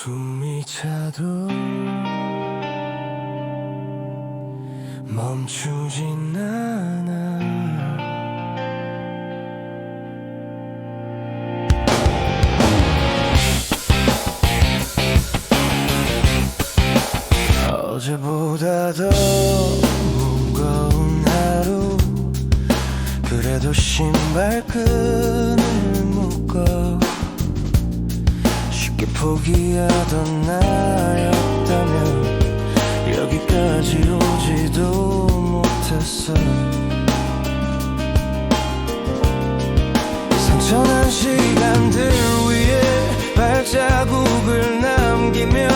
숨이 차도 멈추진 않아. 어제보다 더 무거운 하루 그래도 신발끈 포기하던 나였다면 여기까지 오지도 못했어 상처난 시간들 위에 발자국을 남기며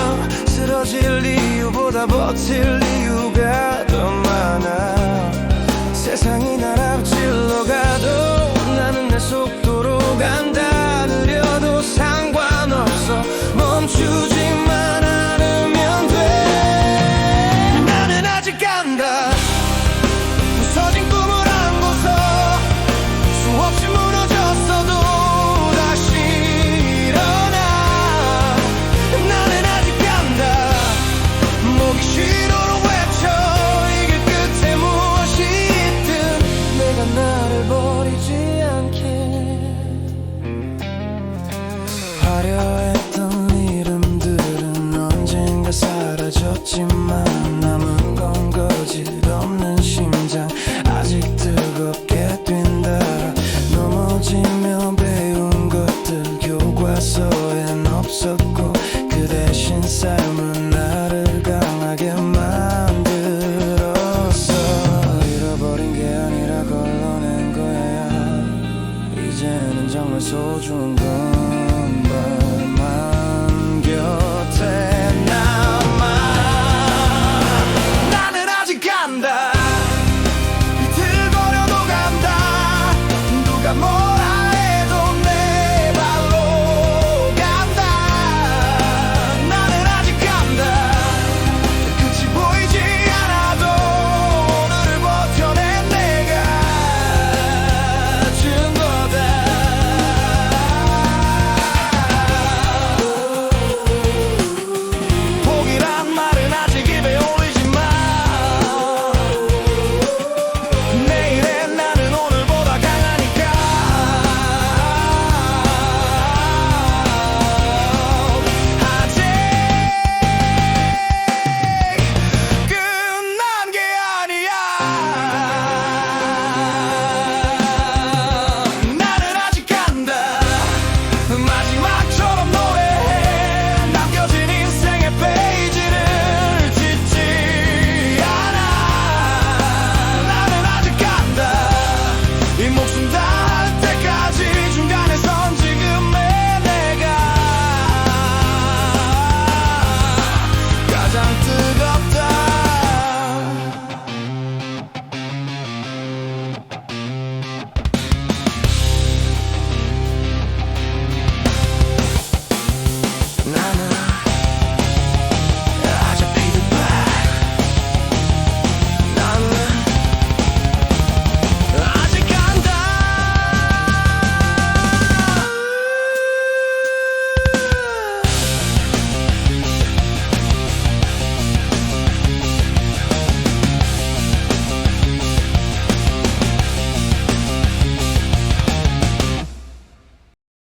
쓰러질 이유보다 버틸 이유가 고려했던 이름들은 언젠가 사라졌지만 남은 건 거짓없는 심장 아직 뜨겁게 뛴다. 넘어지며 배운 것들 교과서엔 없었고 그 대신 삶은 나를 강하게 만들었어. 잃어버린 게 아니라 걸러낸 거야. 이제는 정말 소중한 거